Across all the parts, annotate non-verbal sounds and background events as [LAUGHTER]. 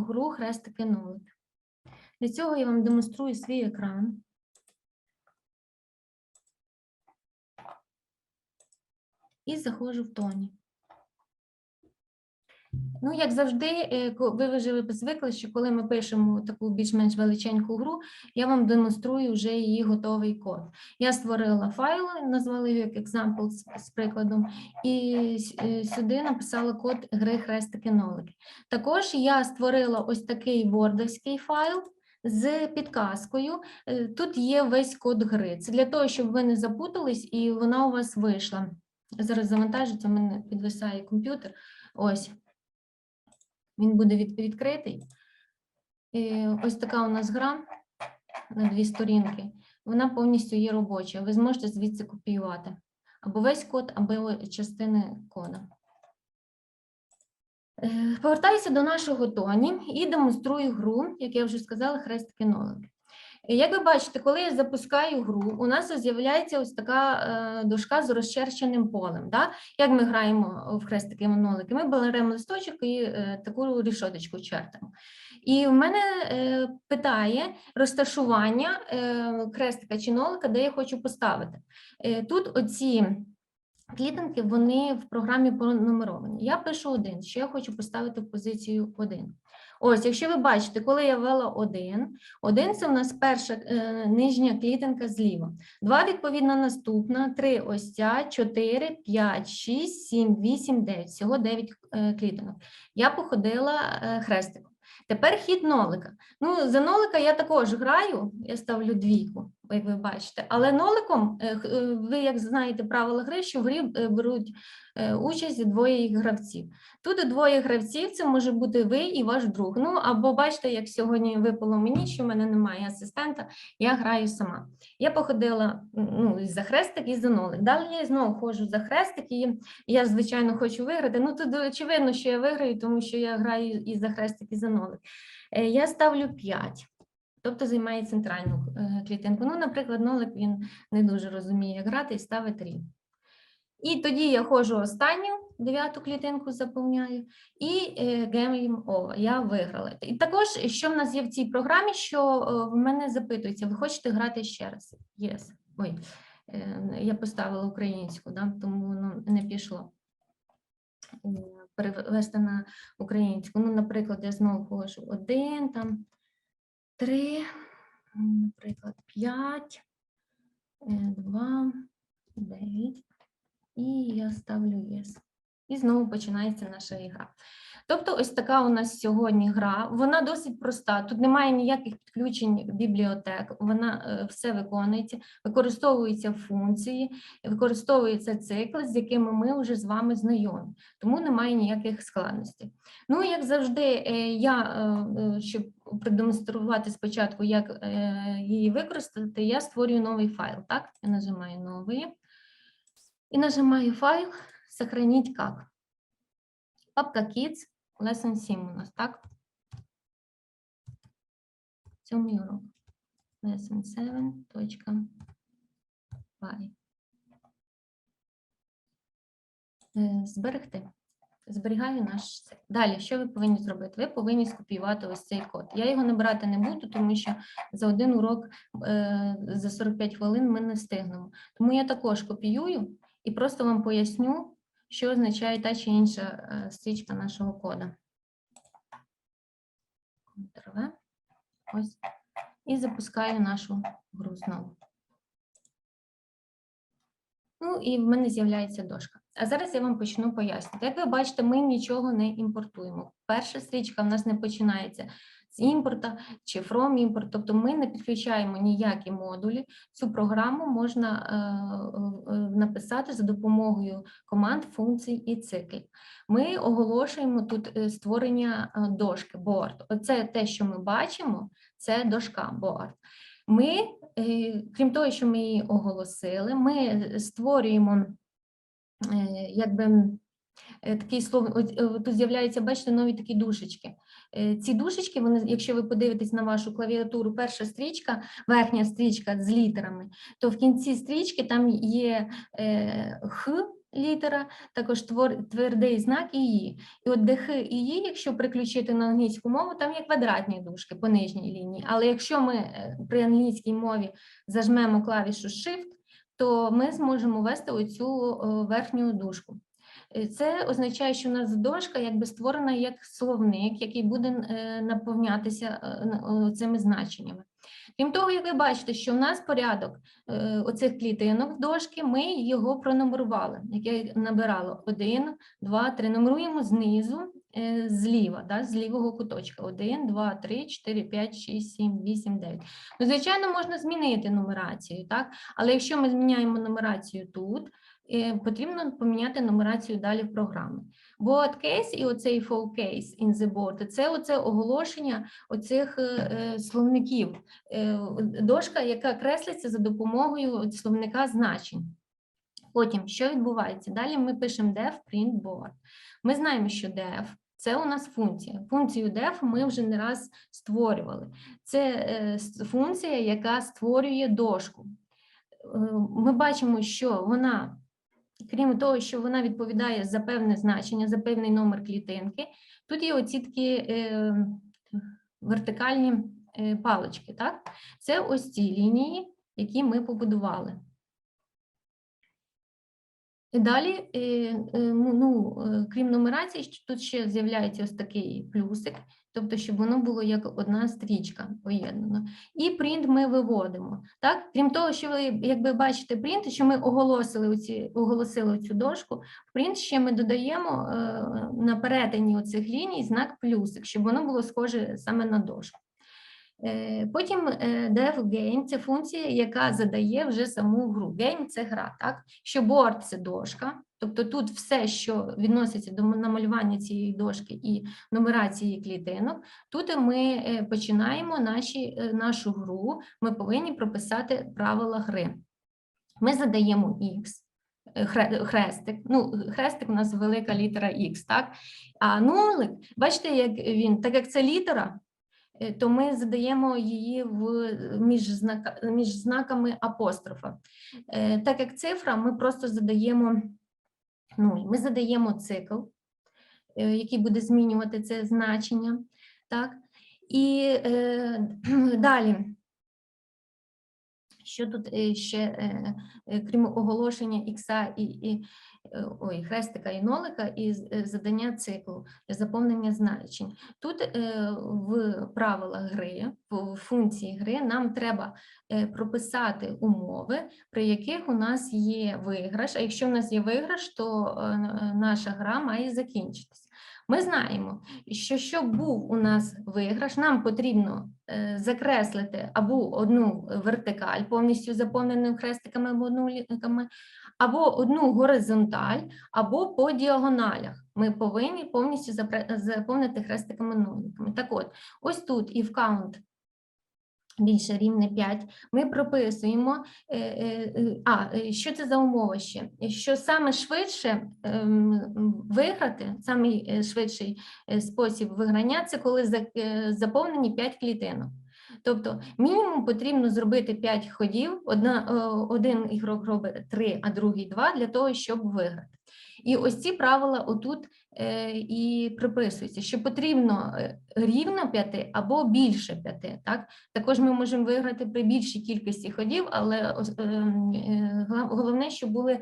гру хрестики нолик. Для цього я вам демонструю свій екран. І заходжу в тоні. Ну, як завжди, е, ви вже звикли, що коли ми пишемо таку більш-менш величеньку гру, я вам демонструю вже її готовий код. Я створила файл, назвала його як example з, прикладом, і е, сюди написала код гри хрестики нолики. Також я створила ось такий вордовський файл з підказкою. Е, Тут є весь код гри. Це для того, щоб ви не запутались і вона у вас вийшла. Зараз завантажиться, у мене підвисає комп'ютер. Ось. Він буде від, відкритий. І ось така у нас гра на дві сторінки. Вона повністю є робоча. Ви зможете звідси копіювати або весь код, або частини кода. Е, Повертаюся до нашого тоні і демонструю гру, як я вже сказала, хрестики нолики. Е, Як ви бачите, коли я запускаю гру, у нас з'являється ось така е, дошка з розчерченим полем. Да? Як ми граємо в хрестики нолики? Ми беремо листочок і е, таку рішоточку чертимо. І в мене е, питає розташування хрестика чи нолика, де я хочу поставити. Тут оці клітинки, вони в програмі пронумеровані. Я пишу один, що я хочу поставити в позицію один. Ось, якщо ви бачите, коли я ввела один, один це у нас перша е, нижня клітинка зліва. Два, відповідно, наступна, три ось ця, чотири, п'ять, шість, сім, вісім, дев'ять. Всього дев'ять е, клітинок. Я походила е, хрестиком. Тепер хід нолика. Ну, за нолика я також граю, я ставлю двійку, як ви бачите. Але ноликом, е, е, ви як знаєте правила гри, що в грі е, беруть участь двоє гравців. Тут двоє гравців, це може бути ви і ваш друг. Ну або бачите, як сьогодні випало мені, що в мене немає асистента, я граю сама. Я походила ну, за хрестик і за нолик. Далі я знову ходжу за хрестик, і я, звичайно, хочу виграти. Ну тут очевидно, що я виграю, тому що я граю і за хрестик, і за нолик. Я ставлю 5. Тобто займає центральну е, клітинку. Ну, наприклад, нолик він не дуже розуміє, як грати і ставить 3. І тоді я ходжу останню дев'яту клітинку заповняю, і game over, я виграла. І також, що в нас є в цій програмі, що е, в мене запитується, ви хочете грати ще раз? Yes. Ой, е, я поставила українську, да, тому воно не пішло. Перевести на українську. Ну, наприклад, я знову ходжу один, там три, наприклад, п'ять, е, два, дев'ять. І я ставлю yes. І знову починається наша ігра. Тобто, ось така у нас сьогодні гра. Вона досить проста. Тут немає ніяких підключень бібліотек, вона е, все виконується, використовуються функції, використовуються цикли, з якими ми вже з вами знайомі. Тому немає ніяких складностей. Ну, як завжди, е, я, е, щоб продемонструвати спочатку, як її використати, я створюю новий файл. Так, я нажимаю новий и нажимаю файл «Сохранить как». Папка Kids, Lesson 7 у нас, так? Сьомий урок. Lesson 7, точка. Е, Зберегти. Зберігаю наш. Далі, що ви повинні зробити? Ви повинні скопіювати ось цей код. Я його набирати не буду, тому що за один урок е, за 45 хвилин ми не встигнемо. Тому я також копіюю і просто вам поясню, що означає та чи інша е, стрічка нашого кода. Ось. І запускаю нашу гру знову. Ну і в мене з'являється дошка. А зараз я вам почну пояснити. Як ви бачите, ми нічого не імпортуємо. Перша стрічка в нас не починається з імпорта чи from імпорт, тобто ми не підключаємо ніякі модулі. Цю програму можна е, е, написати за допомогою команд, функцій і циклів. Ми оголошуємо тут е, створення е, дошки board. Оце те, що ми бачимо, це дошка board. Ми, е, крім того, що ми її оголосили, ми створюємо е, якби е, такий е, тут з'являються, бачите, нові такі душечки. Е, Ці душечки, вони, якщо ви подивитесь на вашу клавіатуру, перша стрічка, верхня стрічка з літерами, то в кінці стрічки там є е, х, літера, також твор- твердий знак і «і». І от де «х» і «і», якщо приключити на англійську мову, там є квадратні дужки по нижній лінії. Але якщо ми е, при англійській мові зажмемо клавішу Shift, то ми зможемо ввести оцю верхню дужку. Це означає, що у нас дошка якби створена як словник, який буде е, наповнятися е, цими значеннями. Крім того, як ви бачите, що в нас порядок е, оцих клітинок в дошки, ми його пронумерували, як я набирала 1, 2, 3, нумеруємо знизу, зліва, да, з лівого куточка. 1, 2, 3, 4, 5, 6, 7, 8, 9. Ну, звичайно, можна змінити нумерацію, так? але якщо ми зміняємо нумерацію тут, потрібно поміняти нумерацію далі в програмі. Board case і оцей full case in the board – це оце оголошення оцих е, е, словників, е, дошка, яка креслиться за допомогою словника значень. Потім, що відбувається? Далі ми пишемо def print board. Ми знаємо, що def – це у нас функція. Функцію def ми вже не раз створювали. Це функція, яка створює дошку. Ми бачимо, що вона, крім того, що вона відповідає за певне значення, за певний номер клітинки, тут є оці такі е, вертикальні е, палички. Так? Це ось ці лінії, які ми побудували. Далі, е, е, ну, ну, е, крім нумерації, тут ще з'являється ось такий плюсик, тобто, щоб воно було як одна стрічка поєднана. І принт ми виводимо. Так? Крім того, що ви, якби бачите принт, що ми оголосили оці, оголосили цю дошку, в принт ще ми додаємо е, на перетині оцих ліній знак плюсик, щоб воно було схоже саме на дошку. Е, Потім е, def game – це функція, яка задає вже саму гру. Game – це гра, так? Що board – це дошка, тобто тут все, що відноситься до намалювання цієї дошки і нумерації клітинок, тут ми е, починаємо наші, е, нашу гру, ми повинні прописати правила гри. Ми задаємо е, хрестик, ну, хрестик у нас велика літера X, так? А нулик, бачите, як він, так як це літера, то ми задаємо її в, між, знака, між знаками апострофа. Так як цифра, ми просто задаємо нуль. Ми задаємо цикл, е, який буде змінювати це значення. Так? І е, [CLEARS THROAT] далі. Що тут е, ще, е, е, крім оголошення ікса і, і ой, хрестика і нолика, і е, задання циклу заповнення значень. Тут е, в правилах гри, в функції гри, нам треба е, прописати умови, при яких у нас є виграш. А якщо в нас є виграш, то е, е, наша гра має закінчитися. Ми знаємо, що щоб був у нас виграш, нам потрібно е, закреслити або одну вертикаль, повністю заповненим хрестиками або нуликами, або одну горизонталь, або по діагоналях. Ми повинні повністю заповнити хрестиками нуликами. Так от, ось тут і в count більше рівне 5, ми прописуємо, е, е, е, а, що це за умова ще? Що саме швидше ем, виграти, е, швидший спосіб виграння це коли заповнені 5 клітинок. Тобто мінімум потрібно зробити 5 ходів, одна, е, один ігрок робить 3, а другий 2 для того, щоб виграти. І ось ці правила отут е, і приписуються, що потрібно е, рівно 5 або більше 5. Так? Також ми можемо виграти при більшій кількості ходів, але головне, щоб були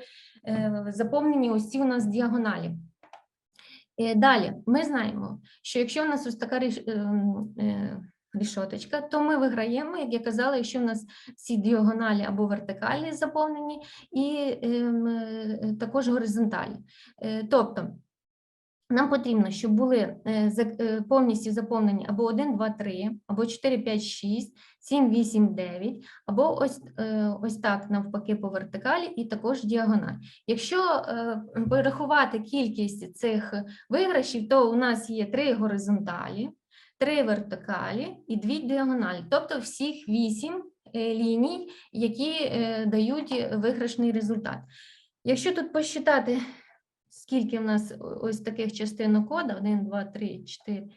заповнені ось ці у нас діагоналі. Далі ми знаємо, що якщо в нас ось така ем, рішоточка, то ми виграємо, як я казала, якщо в нас ці діагоналі або вертикалі заповнені, і ем, е, також горизонталі. Е, Тобто нам потрібно, щоб були е, повністю заповнені або 1, 2, 3, або 4, 5, 6, 7, 8, 9, або ось, ось так навпаки по вертикалі і також діагональ. Якщо порахувати кількість цих виграшів, то у нас є 3 горизонталі, 3 вертикалі і дві діагоналі, тобто всіх 8 е, ліній, які е, дають виграшний результат. Якщо тут посчитати скільки в нас ось таких частинок кода: 1, 2, 3, 4,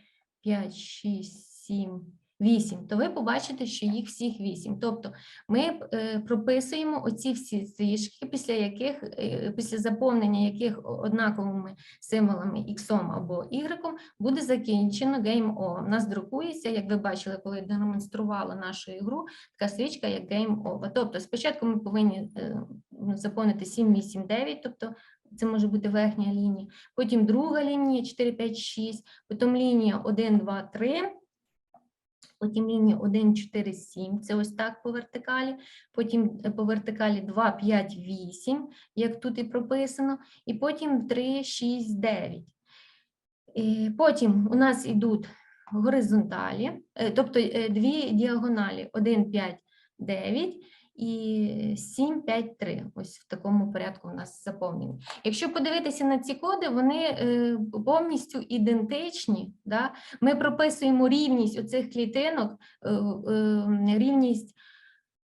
5, 6, 7, 8, то ви побачите, що їх всіх 8. Тобто ми е, прописуємо оці всі стрічки, після яких е, після заповнення яких однаковими символами x або y буде закінчено Game Over. У нас друкується, як ви бачили, коли демонструвала нашу ігру, така стрічка, як Game Over. Тобто спочатку ми повинні е, заповнити 7, 8, 9, тобто це може бути верхня лінія, потім друга лінія 4, 5, 6, потім лінія 1, 2, 3, потім лінії 1, 4, 7, це ось так по вертикалі, потім е, по вертикалі 2, 5, 8, як тут і прописано, і потім 3, 6, 9. І Потім у нас йдуть горизонталі, е, тобто е, дві діагоналі. 1, 5, 9 і 7, 5, 3. Ось в такому порядку у нас заповнені. Якщо подивитися на ці коди, вони е, повністю ідентичні. Да? Ми прописуємо рівність оцих клітинок, е, е, рівність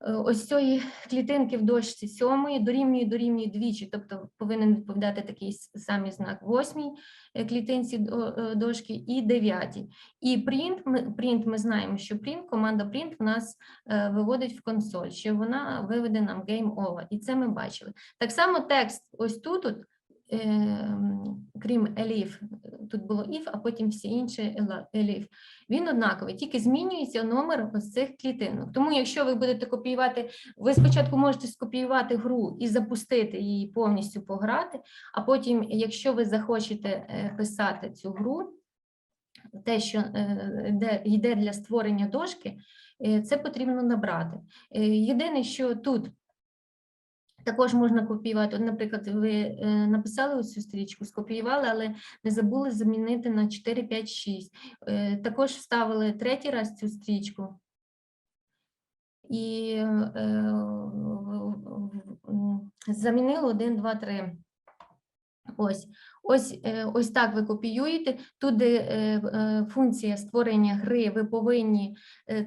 ось цієї клітинки в дошці сьомої дорівнює дорівнює двічі, тобто повинен відповідати такий самий знак восьмій е, клітинці е, дошки і дев'ятій. І print, ми, print ми знаємо, що print, команда print в нас е, виводить в консоль, що вона виведе нам game over, і це ми бачили. Так само текст ось тут, от, е, крім elif, тут було if, а потім всі інші elif. Він однаковий, тільки змінюється номер ось цих клітинок. Тому, якщо ви будете копіювати, ви спочатку можете скопіювати гру і запустити її повністю пограти, а потім, якщо ви захочете е, писати цю гру, те, що е, де йде для створення дошки, е, це потрібно набрати. Єдине, що тут також можна копіювати. От, наприклад, ви е, написали цю стрічку, скопіювали, але не забули замінити на 4, 5, 6. Е, Також вставили третій раз цю стрічку. І е, замінили 1, 2, 3. Ось, ось, е, ось так ви копіюєте. Тут де е, е, функція створення гри, ви повинні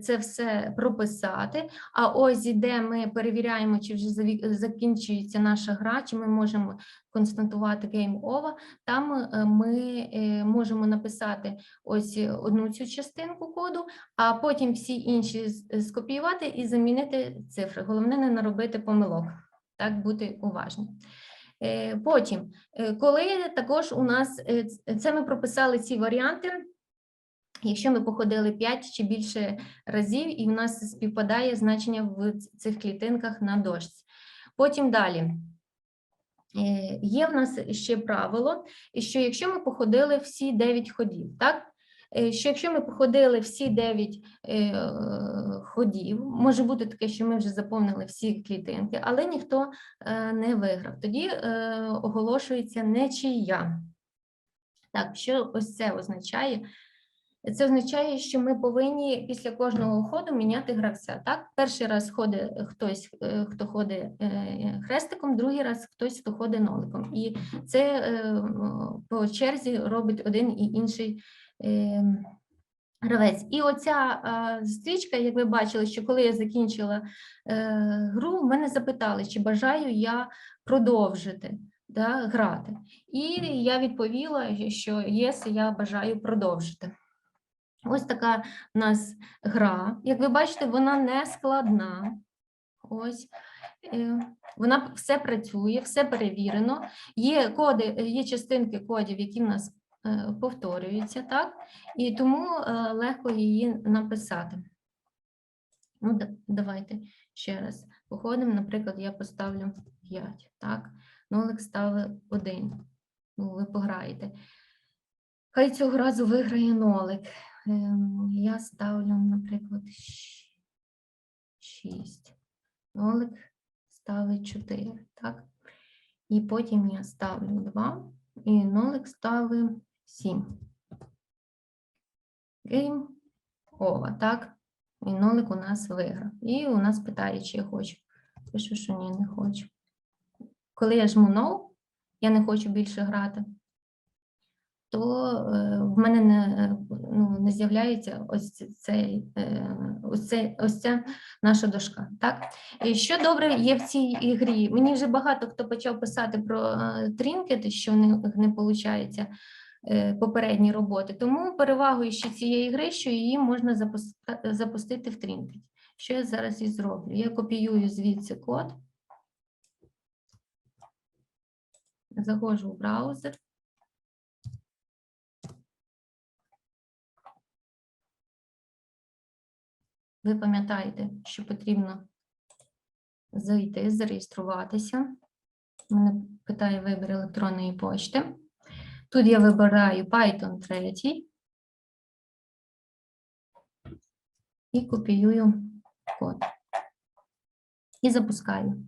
це все прописати. А ось де ми перевіряємо, чи вже закінчується наша гра, чи ми можемо констатувати game over, там ми можемо написати ось одну цю частинку коду, а потім всі інші скопіювати і замінити цифри. Головне не наробити помилок. Так, бути уважним. Е, Потім, е, коли також у нас е, це ми прописали ці варіанти, якщо ми походили 5 чи більше разів, і в нас співпадає значення в цих клітинках на дошці. Потім далі. Є в нас ще правило, що якщо ми походили всі 9 ходів, так? Е, Що якщо ми походили всі 9 е, ходів, може бути таке, що ми вже заповнили всі клітинки, але ніхто е, не виграв. Тоді оголошується нечия. Так, що ось це означає? Це означає, що ми повинні після кожного ходу міняти гравця. Так, перший раз ходить хтось, хто ходить хрестиком, другий раз хтось, хто ходить ноликом. І це по черзі робить один і інший гравець. І оця стрічка, як ви бачили, що коли я закінчила е, гру, мене запитали, чи бажаю я продовжити да, грати. І я відповіла, що єс, я бажаю продовжити. Ось така в нас гра. Як ви бачите, вона не складна. Ось. е, Вона все працює, все перевірено. Є коди, є частинки кодів, які в нас е, повторюються, так? І тому е, легко її написати. Ну, давайте ще раз походимо. Наприклад, я поставлю 5, так? Нолик ставить 1. Ну, ви пограєте. Хай цього разу виграє нолик. Ем, Я ставлю, наприклад, 6. Нолик ставить 4, так? І потім я ставлю 2, і нолик ставить 7. Гейм over, так? І нолик у нас виграв. І у нас питає, чи я хочу. Пишу, що ні, не хочу. Коли я жму no, я не хочу більше грати, то е, в мене не, ну, не з'являється ось цей, е, ось, цей, ось ця наша дошка. Так? І що добре є в цій ігрі? Мені вже багато хто почав писати про е, трінкети, що в них не виходить попередні роботи. Тому перевагою ще цієї гри, що її можна запустити в Trinket. Що я зараз і зроблю? Я копіюю звідси код, заходжу в браузер. Ви пам'ятаєте, що потрібно зайти, зареєструватися. Мене питає вибір електронної пошти. Тут я вибираю Python 3 і копіюю код. І запускаю.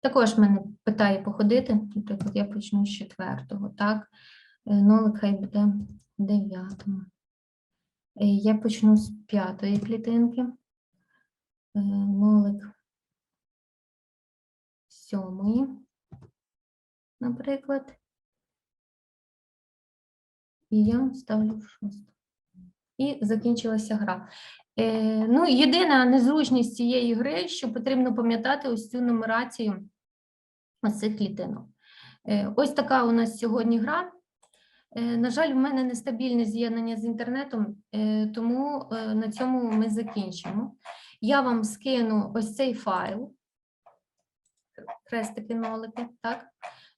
Також мене питає походити. Наприклад, я почну з четвертого, так? Е, Нолик хай буде дев'ятому. Е, Я почну з п'ятої клітинки. Е, Нолик сьомої, наприклад. І я ставлю шосту. І закінчилася гра. Е, ну, єдина незручність цієї гри, що потрібно пам'ятати ось цю нумерацію цих клітинок. Е, ось така у нас сьогодні гра. Е, На жаль, в мене нестабільне з'єднання з інтернетом, е, тому е, на цьому ми закінчимо. Я вам скину ось цей файл, хрестики, нолики, так?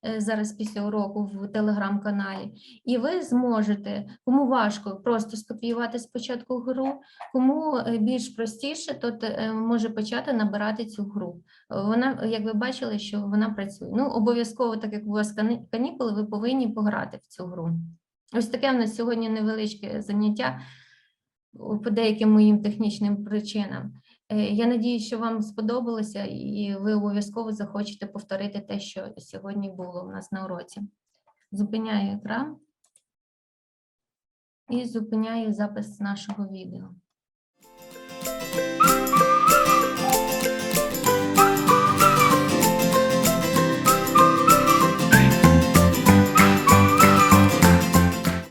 Е, Зараз після уроку в телеграм-каналі. І ви зможете, кому важко, просто скопіювати спочатку гру, кому е, більш простіше, то е, може почати набирати цю гру. Вона, як ви бачили, що вона працює. Ну, обов'язково, так як у вас канікули, ви повинні пограти в цю гру. Ось таке в нас сьогодні невеличке заняття по деяким моїм технічним причинам. Е, Я надію, що вам сподобалося, і ви обов'язково захочете повторити те, що сьогодні було у нас на уроці. Зупиняю екран і зупиняю запис нашого відео.